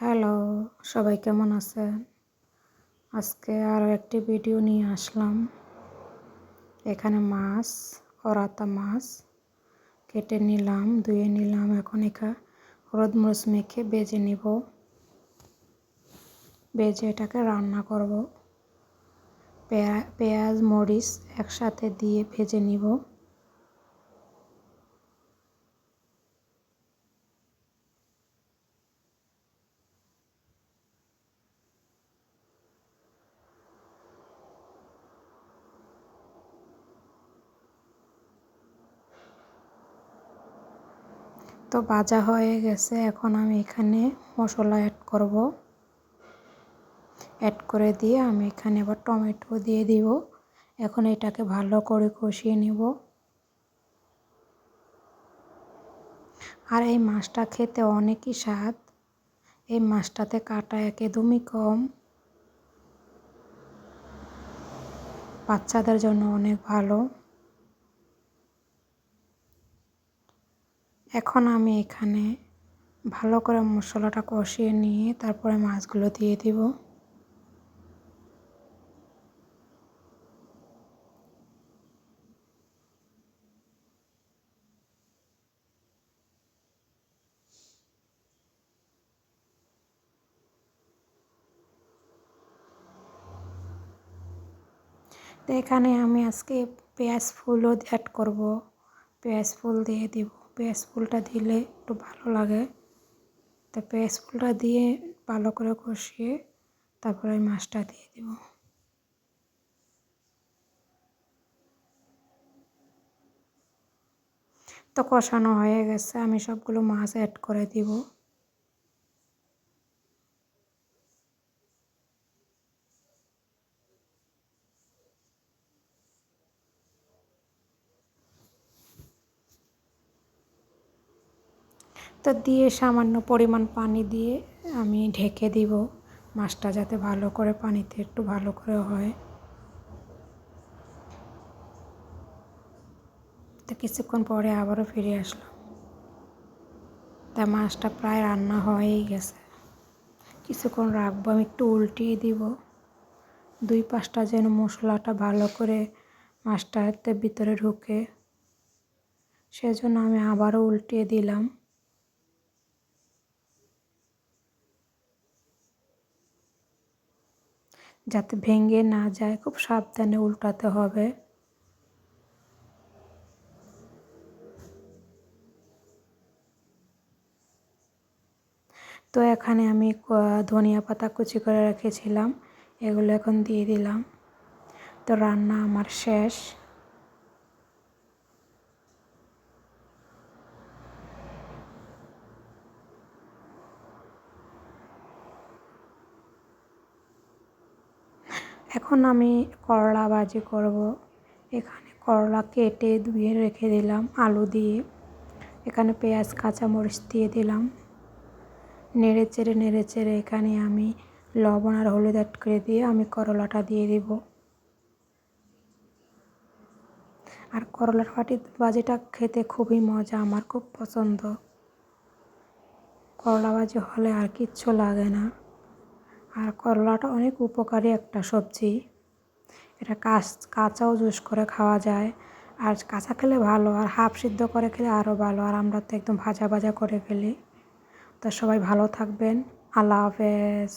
Hello, সবাই কেমন আছেন? আজকে আরও একটি ভিডিও নিয়ে আসলাম। এখানে মাছ, অরাতা মাছ কেটে নিলাম, ধুয়ে নিলাম। এখন এখা হলুদ মরিচ মেখে বেজে নিব। বেজে এটাকে রান্না করব। পেঁয়াজ, মরিচ একসাথে দিয়ে ভেজে নিব। তো ভাজা হয়ে গেছে। এখন আমি এখানে মশলা অ্যাড করব। অ্যাড করে দিয়ে আমি এখানে আবার টমেটো দিয়ে দিব। এখন এটাকে ভালো করে কষিয়ে নিব। আর এই মাছটা খেতে অনেকই স্বাদ। এই মাছটাতে কাটা একদমই কম। বাচ্চাদের জন্য অনেক ভালো। এখন আমি এখানে ভালো করে মশলাটা কষিয়ে নিয়ে তারপরে মাছগুলো দিয়ে দিব। তো এখানে আমি আজকে পেঁয়াজ ফুলও অ্যাড করব। পেঁয়াজ ফুল দিয়ে দিব। পেঁয়াজ ফুলটা দিলে একটু ভালো লাগে। তা পেঁয়াজ ফুলটা দিয়ে ভালো করে কষিয়ে তারপরে ওই মাছটা দিয়ে দিব। তো কষানো হয়ে গেছে, আমি সবগুলো মাছ অ্যাড করে দিব। তো দিয়ে সামান্য পরিমাণ পানি দিয়ে আমি ঢেকে দিব। মাছটা যাতে ভালো করে পানিতে একটু ভালো করে হয়। তো কিছুক্ষণ পরে আবারও ফিরে আসলাম। তা মাছটা প্রায় রান্না হয়েই গেছে। কিছুক্ষণ রাখব, আমি একটু উল্টিয়ে দিব। দুই পাঁচটা যেন মশলাটা ভালো করে মাছটাতে ভিতরে ঢুকে। সেজন্য আমি আবারও উল্টিয়ে দিলাম। যাতে ভেঙে না যায়, খুব সাবধানে উল্টাতে হবে। তো এখানে আমি ধনিয়া পাতা কুচি করে রেখেছিলাম, এগুলো এখন দিয়ে দিলাম। তো রান্না আমার শেষ। এখন আমি করলা ভাজি করব। এখানে করলা কেটে ধুয়ে রেখে দিলাম আলু দিয়ে। এখানে পেঁয়াজ, কাঁচামরিচ দিয়ে দিলাম। নেড়ে চেড়ে নেড়ে চেড়ে এখানে আমি লবণ আর হলুদ অ্যাড করে দিয়ে আমি করলাটা দিয়ে দিব। আর করলার ফাটি ভাজিটা খেতে খুবই মজা, আমার খুব পছন্দ। করলা ভাজি হলে আর কিচ্ছু লাগে না। আর করলাটা অনেক উপকারী একটা সবজি। এটা কাঁচ কাঁচাও জুস করে খাওয়া যায়। আর কাঁচা খেলে ভালো, আর হাফ সিদ্ধ করে খেলে আরও ভালো, আর আমরা তো একদম ভাজা ভাজা করে ফেলি। তো সবাই ভালো থাকবেন। আল্লাহ হাফেজ।